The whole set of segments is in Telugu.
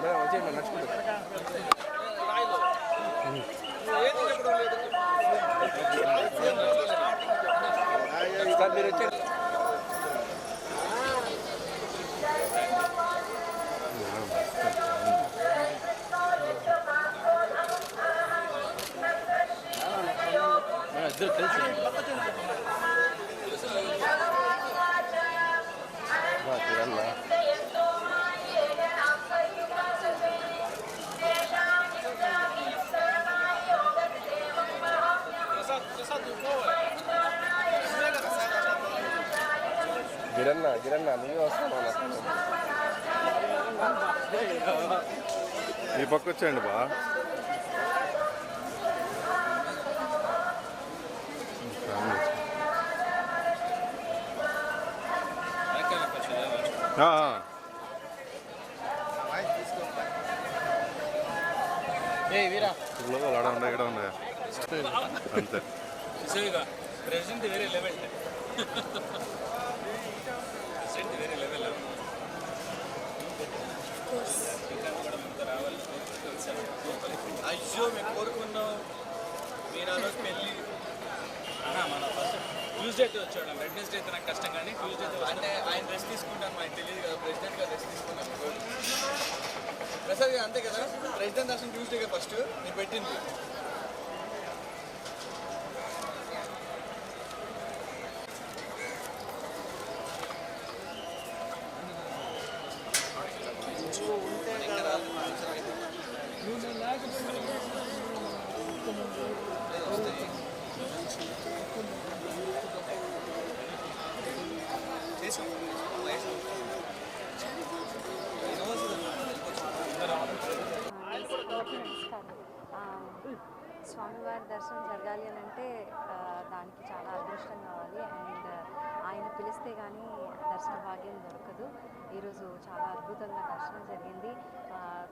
మీరు వచ్చేయండి ఇద్దరు కలిసి గిరన్న గిరన్న నువ్వే వస్తావు ఈ పక్క వచ్చేయండి బా. ఆ, ఆ. లోపల ఆడ ఉన్నాయి ఇక్కడ ఉన్నాయి. అంతే. ప్రెసిడెంట్ వేరే లెవెల్ ప్రెసిడెంట్ వేరే లెవెల్ అయ్యో మేము కోరుకున్నాం. మీరు ఆ రోజు పెళ్ళి. మన ఫస్ట్ ట్యూస్డే వచ్చాడు. వెడ్నెస్డే అయితే నాకు కష్టం కానీ ట్యూస్డే అంటే ఆయన రెస్ట్ తీసుకుంటాను మాకు తెలియదు కదా ప్రెసిడెంట్ గారు రెస్ట్ తీసుకున్నాను ప్రసాద్ గారు అంతే కదా? ప్రెసిడెంట్ దర్శనం ట్యూస్డే ఫస్ట్ నేను పెట్టింది. నమస్కారం స్వామివారి దర్శనం జరగాలి అని అంటే దానికి చాలా అదృష్టం కావాలి. అండ్ ఆయన పిలిస్తే కానీ దర్శన భాగ్యం దొరకదు. ఈరోజు చాలా అద్భుతంగా దర్శనం జరిగింది.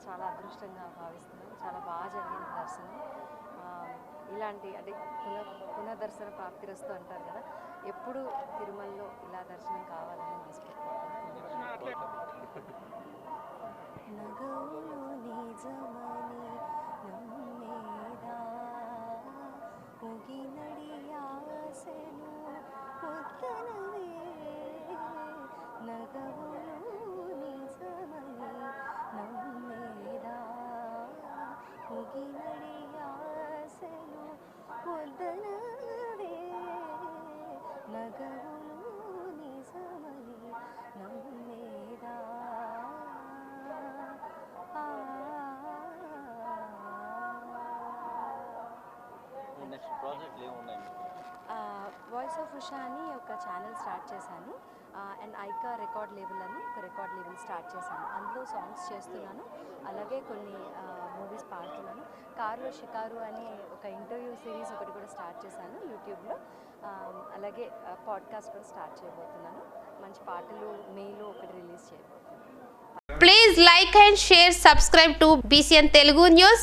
చాలా అదృష్టంగా భావిస్తున్నాం. చాలా బాగా జరిగింది దర్శనం. ఇలాంటి అంటే పునః పునర్దర్శన ప్రాప్తిరస్తు అంటారు కదా ఎప్పుడు తిరుమలలో ఇలా దర్శనం కావాలని మనస్ఫూర్తిగా వాయిస్ ఆఫ్ ఉషా అని ఒక ఛానల్ స్టార్ట్ చేశాను. అండ్ ఐకా రికార్డ్ లేబుల్ అని ఒక రికార్డ్ లేబుల్ స్టార్ట్ చేశాను. అందులో సాంగ్స్ చేస్తున్నాను. అలాగే కొన్ని మూవీస్ పాడుతున్నాను. కారులో షికారు అని ఒక ఇంటర్వ్యూ సిరీస్ ఒకటి కూడా స్టార్ట్ చేశాను యూట్యూబ్లో అలాగే పాడ్కాస్ట్ కూడా స్టార్ట్ చేయబోతున్నాను. మంచి పాటలు మేలో ఒకటి రిలీజ్ చేయబోతున్నాను. Please like and share, subscribe to BCN Telugu News.